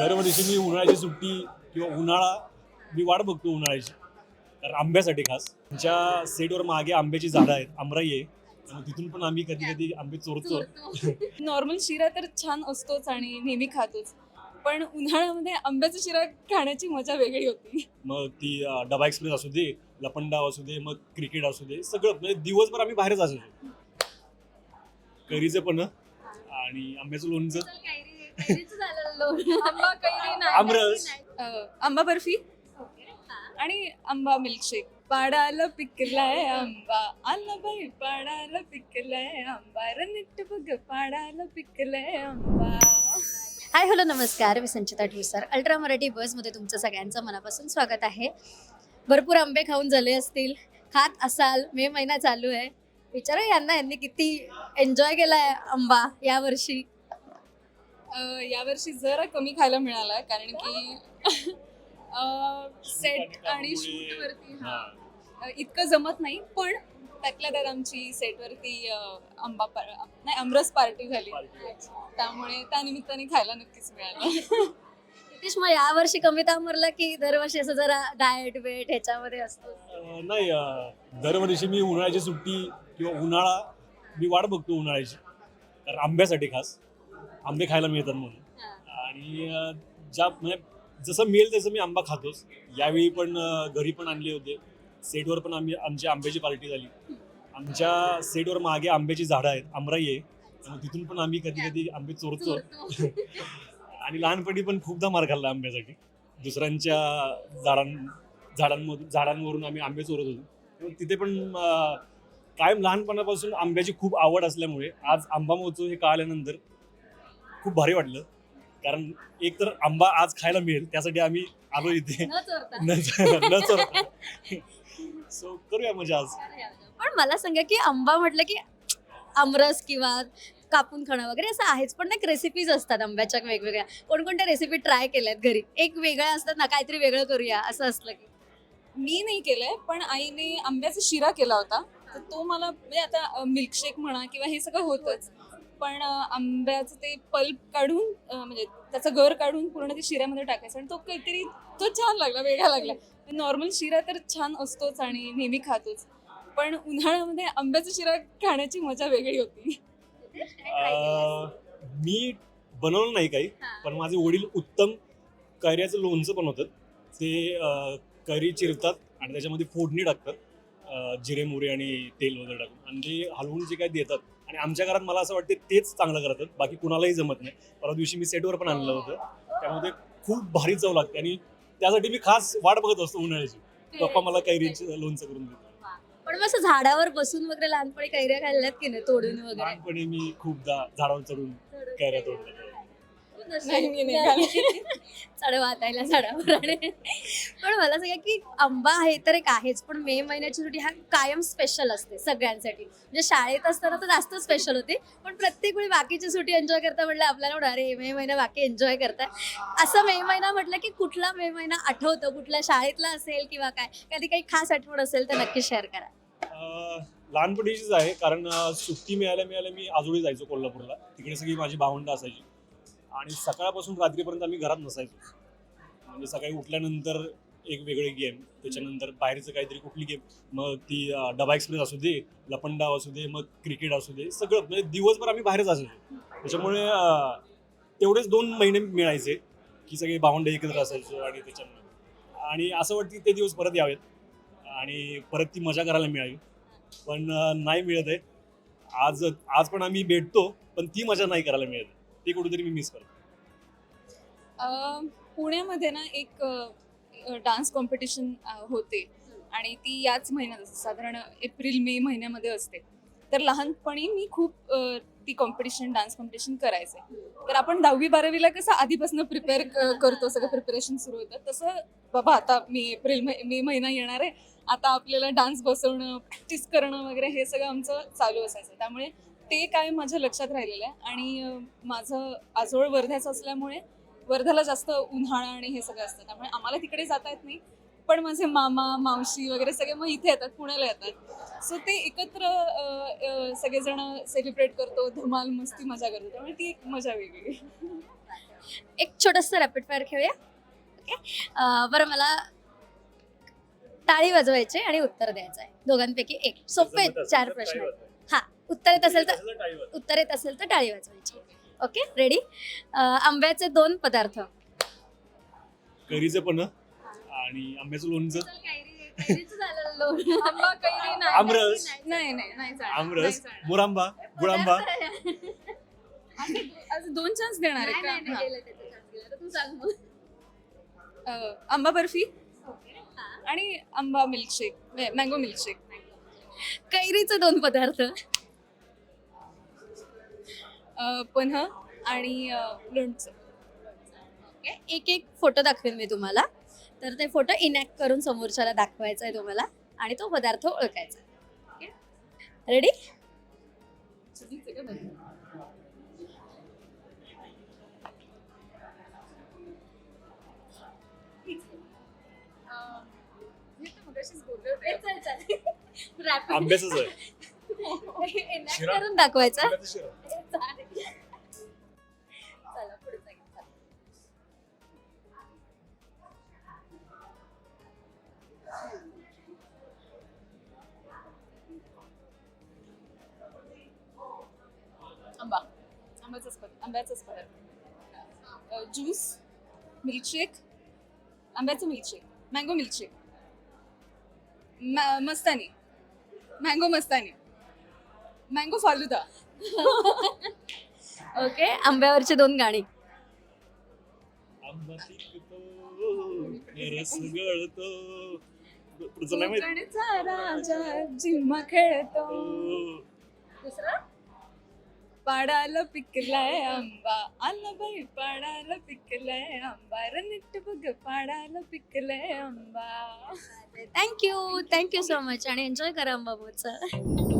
दरवर्षी मी उन्हाळ्याची सुट्टी किंवा उन्हाळा मी वाट बघतो उन्हाळ्याची. कारण आंब्यासाठी खास. आमच्या सेटवर मागे आंब्याची झाडं आहेत आमराई आहे. तिथून पण आम्ही कधी कधी आंबे चोरतो. नॉर्मल शिरा तर छान असतोच आणि नेहमी खातोच. पण उन्हाळ्यामध्ये आंब्याचा शिरा खाण्याची मजा वेगळी होती. मग ती अं, डबा एक्सप्रेस असू दे लपंडाव असू दे मग क्रिकेट असू दे सगळं. म्हणजे दिवसभर आम्ही बाहेरच असायचो करीचं पण आणि आंब्याचं लोणचं. आंबा कैरी नाही आमरस. अं, आंबा बर्फी? आणि आंबा मिल्कशेक पाडाला पिकलाय आंबा. आला बाई पाडाला पिकलाय आंबा. रनिट बघ पाडाला पिकलाय आंबा. हाय हॅलो नमस्कार. मी संचिता ठुसर अल्ट्रा मराठी बसमध्ये तुमचं सगळ्यांचं मनापासून स्वागत आहे. भरपूर आंबे खाऊन झाले असतील. खात असाल. मे महिना चालू आहे. विचारा यांना यांनी किती एन्जॉय केलाय आंबा यावर्षी. अं, यावर्षी जरा कमी खायला मिळाला कारण की सेट आणि शूट वरती हा. अं, इतकं जमत नाही पण त्यातल्या त्यात आमची सेटवरती आंबा पा- नाही आमरस पार्टी झाली. त्यामुळे त्या निमित्ताने खायला नक्कीच मिळालं. नितीश मग यावर्षी कमी तामरला की दरवर्षी असं जरा डाएट वेट ह्याच्यामध्ये असतो? अं, नाही अं, दरवर्षी मी उन्हाळ्याची सुट्टी किंवा उन्हाळा मी वाट बघतो उन्हाळ्याची. कारण आंब्यासाठी खास. आंबे खायला मिळतात म्हणून. आणि ज्या म्हणजे जसं मिळेल तसं मी आंबा खातोच. यावेळी पण घरी पण आणले होते. सेटवर पण आम्ही आमची आंब्याची पार्टी झाली. आमच्या सेटवर मागे आंब्याची झाडं आहेत. आमराई आहे. त्यामुळे तिथून पण आम्ही कधी कधी आंबे चोरतो. आणि लहानपणी पण खूपदा मार खाल्ला आंब्यासाठी. दुसऱ्यांच्या झाडां झाडांमधून झाडांवरून आम्ही आंबे चोरत होतो. तिथे पण कायम लहानपणापासून आंब्याची खूप आवड असल्यामुळे आज आंबा महोत्सव हे कळाल्यानंतर खूप भारी वाटलं. कारण एक तर आंबा आज खायला मिळेल त्यासाठी आम्ही आलो इथे. न चोरता. न न चोरता. सो करूया मजा आज. पण मला सांगा की आंबा म्हटलं की आमरस किंवा कापून खाणं वगैरे असं आहेच पण एक रेसिपीज असतात आंब्याच्या वेगवेगळ्या. कोणकोणत्या रेसिपी ट्राय केल्यात घरी? एक वेगळ्या असतात ना काहीतरी वेगळं करूया असं असलं की. मी नाही केलंय पण आईने आंब्याचा शिरा केला होता. तर तो मला म्हणजे आता मिल्कशेक म्हणा किंवा हे सगळं होतच. पण आंब्याचं ते पल्प काढून म्हणजे त्याचं गर काढून पूर्ण ते शिऱ्यामध्ये टाकायचं आणि तो काहीतरी तो छान लागला वेगळा लागला. नॉर्मल शिरा तर छान असतोच आणि नेहमी खातोच. पण उन्हाळ्यामध्ये आंब्याचा शिरा खाण्याची मजा वेगळी होती. मी बनवलं नाही काही पण माझे वडील उत्तम कैऱ्याचं लोणचं बनवतात. ते कैरी चिरतात आणि त्याच्यामध्ये फोडणी टाकतात. अं, जिरे मोरे आणि तेल वगैरे टाकून. आणि ते हलवून जे काय देतात आणि आमच्या घरात मला असं वाटते तेच चांगलं करतात. बाकी कुणालाही जमत नाही. परवा दिवशी मी सेटवर पण आणलं होतं. त्यामुळे ते खूप भारी चव लागते आणि त्यासाठी मी खास वाट बघत असतो उन्हाळ्याची. पप्पा मला कैरीचं लोणचं करून देतो पण मग असं झाडावर बसून वगैरे लहानपणी कैऱ्या खाल्ल्यात की नाही? तोडून वगैरे? लहानपणी मी खूपदा झाडावर चढून कैऱ्या तोडल्या नाही, मी नाही खाल्ली. चढ वाचायला झाडावर आणि पण मला सांगा की आंबा हे तर एक आहेच पण मे महिन्याची सुट्टी हा कायम स्पेशल असते सगळ्यांसाठी. म्हणजे शाळेत असताना तर जास्त स्पेशल होते पण प्रत्येक वेळी बाकीची सुट्टी एन्जॉय करता म्हटलं आपल्याला वाटतं, अरे मे महिना बाकी एन्जॉय करताय असं मे महिना म्हटलं की कुठला मे महिना आठवतो कुठल्या शाळेतला असेल किंवा काय. कधी काही खास आठवण असेल तर नक्की शेअर करा. अं, लहानपणीचीच आहे कारण अं, सुट्टी मिळाल्या मिळाल्या मी आजोळी जायचो कोल्हापूरला. तिकडे सगळी माझी भावंड असायची. आणि सकाळपासून रात्रीपर्यंत आम्ही घरात नसायचो. म्हणजे सकाळी उठल्यानंतर एक वेगळे गेम त्याच्यानंतर बाहेरचं काहीतरी कुठली गेम मग ती डबा एक्सप्रेस असू दे लपंडाव असू दे मग क्रिकेट असू दे सगळं. म्हणजे दिवसभर आम्ही बाहेरच असायचो. त्याच्यामुळे तेवढेच दोन महिने मिळायचे की सगळे भावंड एकत्र असायचो आणि त्याच्यामुळे. आणि असं वाटतं की ते दिवस परत यावेत. आणि परत ती मजा करायला मिळावी. पण नाही मिळत आहे. आज आज पण आम्ही भेटतो पण ती मजा नाही करायला मिळत ते कुठेतरी मी मिस करतो. अं, पुण्यामध्ये ना एक डान्स कॉम्पिटिशन होते. आणि ती याच महिन्यात असते. साधारण एप्रिल मे महिन्यामध्ये असते. तर लहानपणी मी खूप अं, ती कॉम्पिटिशन डान्स कॉम्पिटिशन करायचे. तर आपण दहावी बारावीला कसं आधीपासून प्रिपेअर करतो सगळं प्रिपरेशन सुरू होतं. तसं बाबा आता मी एप्रिल मे महिना येणार आहे. आता आपल्याला डान्स बसवणं प्रॅक्टिस करणं वगैरे हे सगळं आमचं चालू असायचं. त्यामुळे ते काय माझ्या लक्षात राहिलेलं आहे. आणि माझं आजोळ वर्ध्याचं असल्यामुळे वर्ध्याला जास्त उन्हाळा आणि हे सगळं असतं. त्यामुळे आम्हाला तिकडे जाता येत नाही. पण माझे मामा मावशी वगैरे सगळे मग इथे येतात पुण्याला येतात. सो ते एकत्र सगळेजण सेलिब्रेट करतो. धमाल मस्ती मजा करतो. त्यामुळे ती एक मजा वेगळी. एक छोटंसं रॅपिड फायर खेळूया. ओके बरं मला टाळी वाजवायची आणि उत्तर द्यायचं आहे. दोघांपैकी एक. सोपे आहेत चार प्रश्न. आहेत. उत्तर येत असेल तर उत्तर येत असेल तर टाळी वाजवायची. ओके रेडी आंब्याचे दोन पदार्थ. करीचं पण आणि आंब्याचं लोणचं? आंबा कैरी नाही. आमरस? नाही नाही नाही चालणार. आमरस. मुरांबा? गुळांबा? दोन चान्स देणार आहे का? तू सांग मग. अं, आंबा बर्फी? आणि आंबा मिल्कशेक मँगो मिल्कशेक कैरीचे दोन पदार्थ. पन्ह आणि लोणचं. ओके? एक एक फोटो दाखवेन मी तुम्हाला. तर ते फोटो इनॅक्ट करून समोरच्याला दाखवायचा आहे तुम्हाला आणि तो पदार्थ ओळखायचा. ओके? रेडी शिरा? करून दाखवायचा. आंब्याचाच पदार्थ आंब्याचाच पदार्थ ज्यूस मिल्कशेक आंब्याचं milkshake mango milkshake mastani. Mango mastani. Mango falooda. Okay आंब्यावरची दोन गाणी. राजा जिम्मा खेळतो. दुसरं? पाडाला पिकलाय आंबा आला बाई पाडाला पिकलाय आंबा रणिट बघ पाडाला पिकलाय आंबा thank you thank you so much आणि एन्जॉय करा आंबा महोत्सव